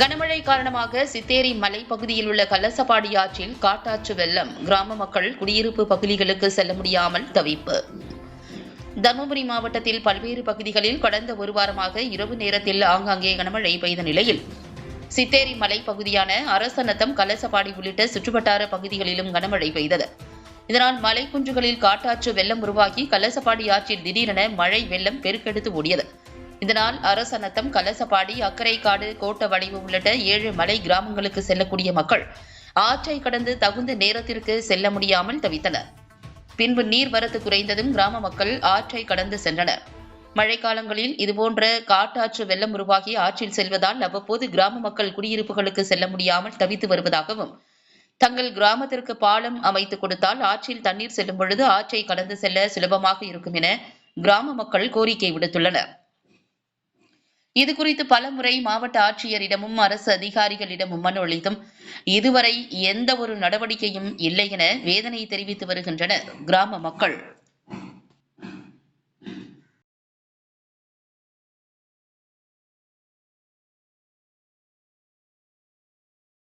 கனமழை காரணமாக சித்தேரி மலைப்பகுதியில் உள்ள கலசப்பாடி ஆற்றில் காட்டாற்று வெள்ளம். கிராம மக்கள் குடியிருப்பு பகுதிகளுக்கு செல்ல முடியாமல் தவிப்பு. தருமபுரி மாவட்டத்தில் பல்வேறு பகுதிகளில் கடந்த ஒரு வாரமாக இரவு நேரத்தில் ஆங்காங்கே கனமழை பெய்த நிலையில் சித்தேரி மலைப்பகுதியான அரசநத்தம் கலசப்பாடி உள்ளிட்ட சுற்றுவட்டார பகுதிகளிலும் கனமழை பெய்தது. இதனால் மலைக்குன்றுகளில் காட்டாற்று வெள்ளம் உருவாகி கலசப்பாடி ஆற்றில் திடீரென மழை வெள்ளம் பெருக்கெடுத்து ஓடியது. இதனால் அரசநத்தம் கலசப்பாடி அக்கரைக்காடு கோட்ட வடிவு உள்ளிட்ட ஏழு மலை கிராமங்களுக்கு செல்லக்கூடிய மக்கள் ஆற்றை கடந்து தகுந்த நேரத்திற்கு செல்ல முடியாமல் தவித்தனர். பின்பு நீர்வரத்து குறைந்ததும் கிராம மக்கள் ஆற்றை கடந்து சென்றனர். மழைக்காலங்களில் இதுபோன்ற காட்டாற்று வெள்ளம் உருவாகி ஆற்றில் செல்வதால் அவ்வப்போது கிராம மக்கள் குடியிருப்புகளுக்கு செல்ல முடியாமல் தவித்து வருவதாகவும் தங்கள் கிராமத்திற்கு பாலம் அமைத்துக் கொடுத்தால் ஆற்றில் தண்ணீர் செல்லும் பொழுது ஆற்றை கடந்து செல்ல சுலபமாக இருக்கும் என கிராம மக்கள் கோரிக்கை விடுத்துள்ளனர். இது குறித்து பலமுறை மாவட்ட ஆட்சியரிடமும் அரசு அதிகாரிகளிடமும் மனு அளித்தும் இதுவரை எந்த ஒரு நடவடிக்கையும் இல்லை என வேதனை தெரிவித்து வருகின்றனர் கிராம மக்கள்.